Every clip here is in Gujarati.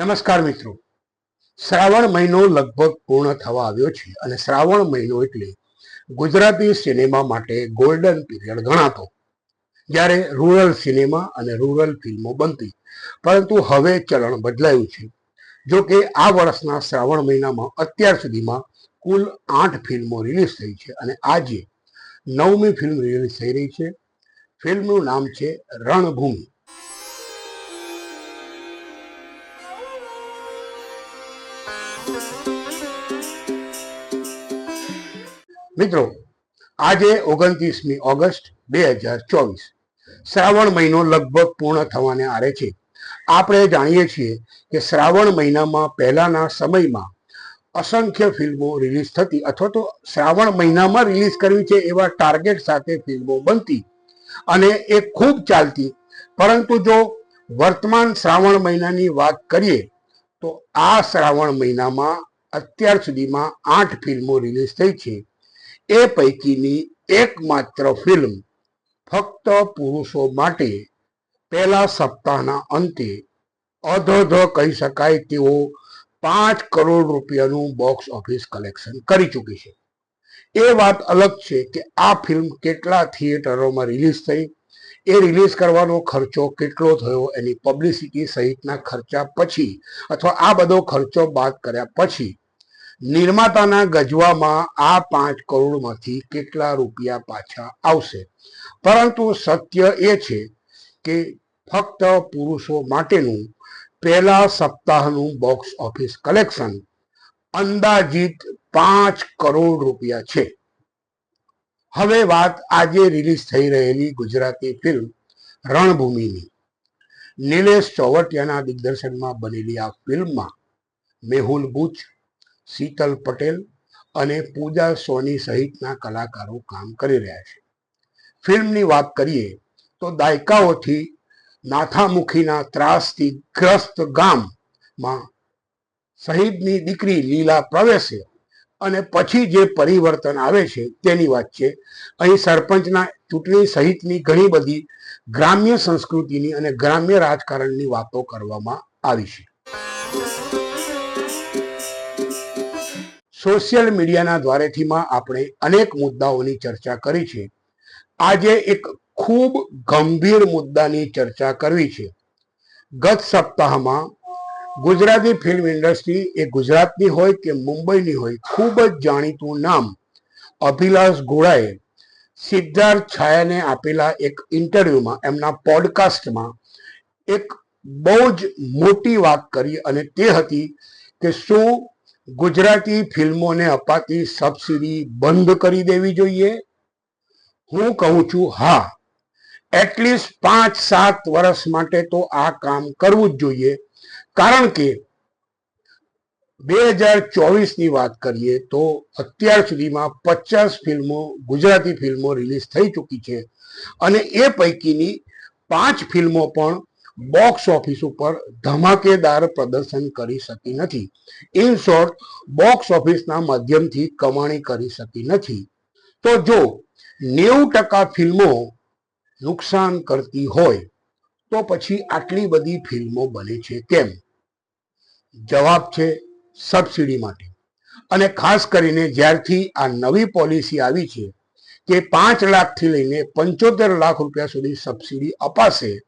નમસ્કાર મિત્રો. શ્રાવણ મહિનો લગભગ પૂર્ણ થવા આવ્યો છે અને શ્રાવણ મહિનો એટલે ગુજરાતી સિનેમા માટે ગોલ્ડન પીરિયડ ગણાતો. જ્યારે રૂરલ સિનેમા અને રૂરલ ફિલ્મો બનતી. પરંતુ હવે ચલણ બદલાયું છે. જો કે આ વર્ષના શ્રાવણ મહિનામાં અત્યાર સુધીમાં કુલ આઠ ફિલ્મો રિલીઝ થઈ છે અને આજે નવમી ફિલ્મ રિલીઝ થઈ રહી છે. ફિલ્મનું નામ છે રણભૂમિ. મિત્રો, આજે ઓગણત્રીસમી ઓગસ્ટ બે હજાર ચોવીસ. શ્રાવણ મહિનો લગભગ પૂર્ણ થવાને આરે છે. આપણે જાણીએ છીએ કે શ્રાવણ મહિનામાં પહેલાના સમયમાં અસંખ્ય ફિલ્મો રિલીઝ થતી અથવા તો શ્રાવણ મહિનામાં રિલીઝ કરવી છે એવા ટાર્ગેટ સાથે ફિલ્મો બનતી અને એ ખૂબ ચાલતી. પરંતુ જો વર્તમાન શ્રાવણ મહિનાની વાત કરીએ તો આ શ્રાવણ મહિનામાં અત્યાર સુધીમાં આઠ ફિલ્મો રિલીઝ થઈ છે. એ પૈકીની એકમાત્ર ફિલ્મ ફક્ત પુરુષો માટે પહેલા સપ્તાહના અંતે અધધ કહી શકાય તેવો પાંચ કરોડ રૂપિયાનું બોક્સ ઓફિસ કલેક્શન કરી ચૂકી છે. એ વાત અલગ છે કે આ ફિલ્મ કેટલા થિયેટરોમાં રિલીઝ થઈ એ રિલીઝ કરવાનો ખર્ચો કેટલો થયો, એની પબ્લિસિટી સહિતના ખર્ચા પછી અથવા આ બધો ખર્ચો બાદ કર્યા પછી નિર્માતાના ગજવામાં આ પાંચ કરોડમાંથી કેટલા રૂપિયા પાછા આવશે? પરંતુ સત્ય એ છે કે ફક્ત પુરુષો માટેનું પહેલા સપ્તાહનું બોક્સ ઓફિસ કલેક્શન અંદાજિત પાંચ કરોડ રૂપિયા છે. હવે વાત આજે રિલીઝ થઈ રહેલી ગુજરાતી ફિલ્મ રણભૂમિની. નિલેશ ચોવટિયાના દિગ્દર્શનમાં બનેલી આ ફિલ્મમાં મેહુલ બુચ શીતલ પટેલ અને પૂજા સોની સહિતના કલાકારો કામ કરી રહ્યા છે. ફિલ્મની વાત કરીએ તો દાયકાઓથી નાથામુખીના ત્રાસથી ગ્રસ્ત ગામમાં શહીદની દીકરી લીલા પ્રવેશે અને પછી જે પરિવર્તન આવે છે, તેની વાત છે. અહીં સરપંચના ચૂંટણી સહિતની ઘણી બધી ગ્રામ્ય સંસ્કૃતિની અને ગ્રામ્ય રાજકારણની વાતો કરવામાં આવી છે. સોશિયલ મીડિયાના દ્વારેથીમાં આપણે અનેક મુદ્દાઓની ચર્ચા કરી છે. આજે એક ખૂબ ગંભીર મુદ્દાની ચર્ચા કરવી છે. ગત સપ્તાહમાં ગુજરાતી ફિલ્મ ઇન્ડસ્ટ્રી એ ગુજરાતની હોય કે મુંબઈની હોય, ખૂબ જ જાણીતું નામ અભિલાષ ગોળાએ સિદ્ધાર્થ છાયાને આપેલા એક ઇન્ટરવ્યુમાં એમના પોડકાસ્ટમાં એક બહુ જ મોટી વાત કરી અને તે હતી કે શું ગુજરાતી ફિલ્મોને અપાતી સબસિડી બંધ કરી દેવી જોઈએ? હું કહું છું, હા. એટલીસ્ટ પાંચ સાત વર્ષ માટે તો આ કામ કરવું જ જોઈએ. કારણ કે બે હજાર ચોવીસની વાત કરીએ તો અત્યાર સુધીમાં પચાસ ફિલ્મો, ગુજરાતી ફિલ્મો રિલીઝ થઈ ચૂકી છે. અને એ પૈકીની પાંચ ફિલ્મો પણ બોક્સ ઓફિસ ઉપર ધમાકેદાર પ્રદર્શન કરી શકી નથી. ઇન શોર્ટ બોક્સ ઓફિસના માધ્યમથી કમાણી કરી શકી નથી. તો જો નેવું ટકા ફિલ્મો નુકસાન કરતી હોય તો પછી આટલી બધી ફિલ્મો બને છે. કેમ? જવાબ છે સબસિડી માટે. અને ખાસ કરીને જ્યારથી આ નવી પોલિસી આવી છે કે પાંચ લાખથી લઈને પંચોતેર લાખ રૂપિયા સુધી સબસિડી અપાશે,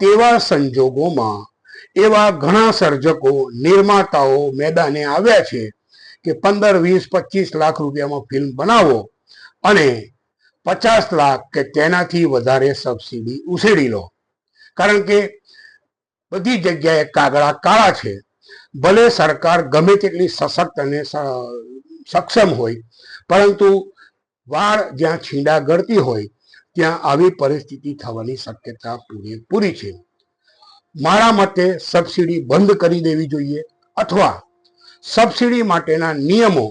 તેવા સંજોગોમાં એવા ઘણા સર્જકો, નિર્માતાઓ મેદાને આવ્યા છે કે પંદર, વીસ, પચીસ લાખ રૂપિયામાં ફિલ્મ બનાવો અને પચાસ લાખ કે તેનાથી વધારે સબસિડી ઉછેરી લો. કારણ કે બધી જગ્યાએ કાગડા કાળા છે. ભલે સરકાર ગમે તેટલી સશક્ત અને સક્ષમ હોય, પરંતુ વાળ જ્યાં છીંડા ગળતી હોય, ત્યાં આવી પરિસ્થિતિ થવાની શક્યતા પૂરેપૂરી છે. મારા મતે સબસિડી બંધ કરી દેવી જોઈએ, અથવા સબસિડી માટેના નિયમો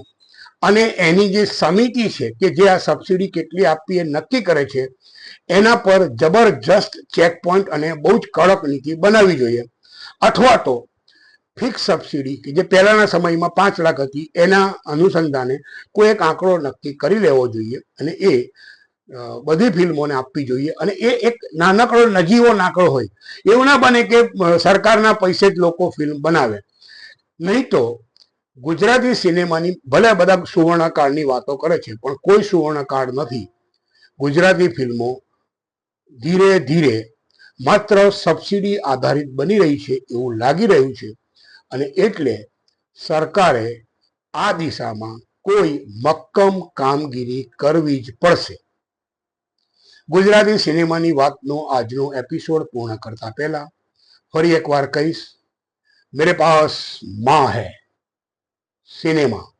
અને એની જે સમિતિ છે કે જે આ સબસિડી કેટલી આપવી એ નક્કી કરે છે, એના પર જબરજસ્ત ચેક પોઈન્ટ અને બહુ જ કડક નીતિ બનાવવી જોઈએ. અથવા તો ફિક્સ સબસિડી કે જે પહેલાના સમયમાં પાંચ લાખ હતી, એના અનુસંધાને કોઈ એક આંકડો નક્કી કરી લેવો જોઈએ અને એ બધી ફિલ્મોને આપવી જોઈએ. અને એ એક નાનકડો નજીવો નાકડો હોય, એવું ના બને કે સરકારના પૈસે જ લોકો ફિલ્મ બનાવે. નહીં તો ગુજરાતી સિનેમાની ભલે બધા સુવર્ણકાળની વાતો કરે છે, પણ કોઈ સુવર્ણકાળ નથી. ગુજરાતી ફિલ્મો ધીરે ધીરે માત્ર સબસિડી આધારિત બની રહી છે એવું લાગી રહ્યું છે અને એટલે સરકારે આ દિશામાં કોઈ મક્કમ કામગીરી કરવી જ પડશે. ગુજરાતી સિનેમાની વાતનો આજનો એપિસોડ પૂર્ણ કરતા પહેલા ફરી એકવાર કહીશ, મેરે પાસમાં હૈ. સિનેમા.